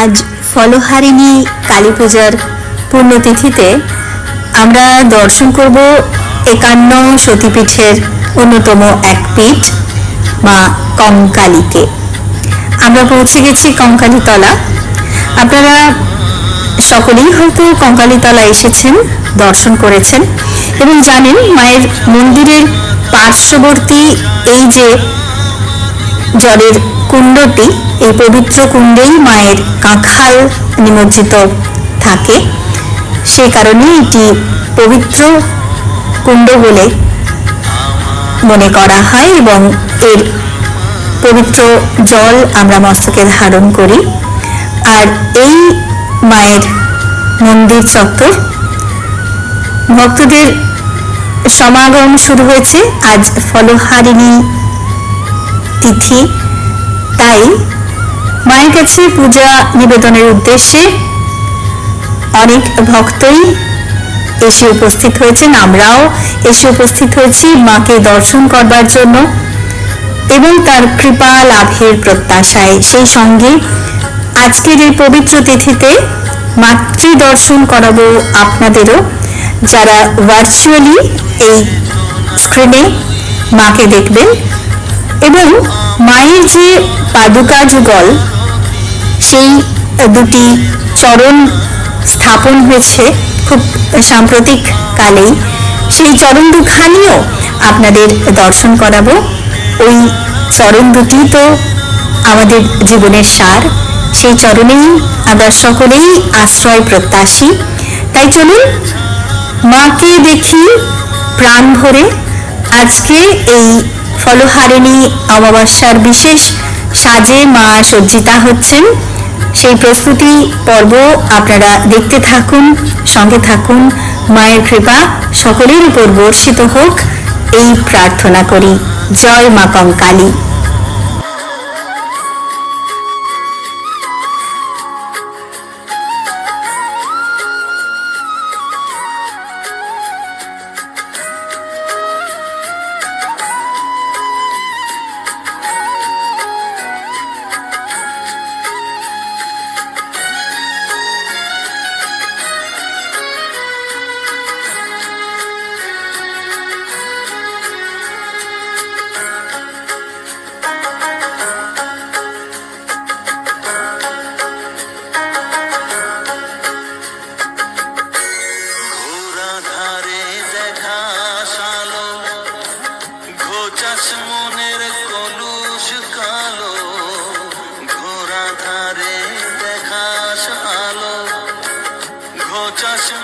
আজ ফলহারিণী কালী পূজার পুণ্যতিথিতে আমরা দর্শন করব একান্ন সতীপীঠের অন্যতম এক পীঠ, মা কঙ্কালীকে। আমরা পৌঁছে গেছি কঙ্কালীতলা। আপনারা সকলেই হয়তো কঙ্কালীতলা এসেছেন, দর্শন করেছেন এবং জানেন মায়ের মন্দিরের পার্শ্ববর্তী এই যে জলের কুণ্ডটি এই পবিত্র কুণ্ডেই মায়ের কাঁখাল নিমজ্জিত থাকে। সেই কারণে এটি পবিত্র কুণ্ড বলে মনে করা হয় এবং এর পবিত্র জল আমরা মস্তকে ধারণ করি। আর এই মায়ের মন্দির চত্বর ভক্তদের সমাগম শুরু হয়েছে। আজ ফলহারিণী তিথি। তাই মায়ের কাছে পূজা নিবেদনের উদ্দেশ্যে অনেক ভক্তই এসে উপস্থিত হয়েছেন। আমরাও এসে উপস্থিত হয়েছি মাকে দর্শন করবার জন্য এবং তার কৃপা লাভের প্রত্যাশায়। সেই সঙ্গে আজকের এই পবিত্র তিথিতে মাতৃ দর্শন করাবো আপনাদেরও, যারা ভার্চুয়ালি এই স্ক্রিনে মাকে দেখবেন এবং মায়ের যে পাদুকা যুগল সেই দুটি চরণ স্থাপন হয়েছে খুব সাম্প্রতিক কালেই। সেই চরণ দুখানিও আপনাদের দর্শন করাবো। ওই চরণ দুটি তো আমাদের জীবনের সার। সেই চরণেই আমরা সকলেই আশ্রয় প্রত্যাশী। তাই চলুন, মাকে দেখি প্রাণ ভরে। আজকে এই ফলহারিণী অমাবস্যার বিশেষ সাজে মা সজ্জিতা হচ্ছেন। সেই প্রস্তুতি পর্ব আপনারা দেখতে থাকুন, সঙ্গে থাকুন। মায়ের কৃপা সকলের উপর বর্ষিত হোক, এই প্রার্থনা করি। জয় মা কঙ্কালী। Russian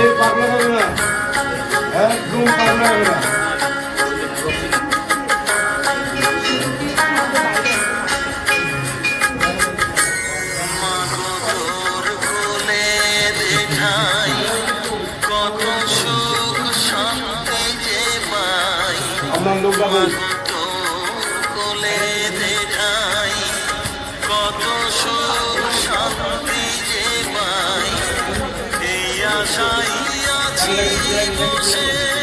আজকে পাগলা হবে না একদম পাগলা হবে না কত সুখ আশাই আছি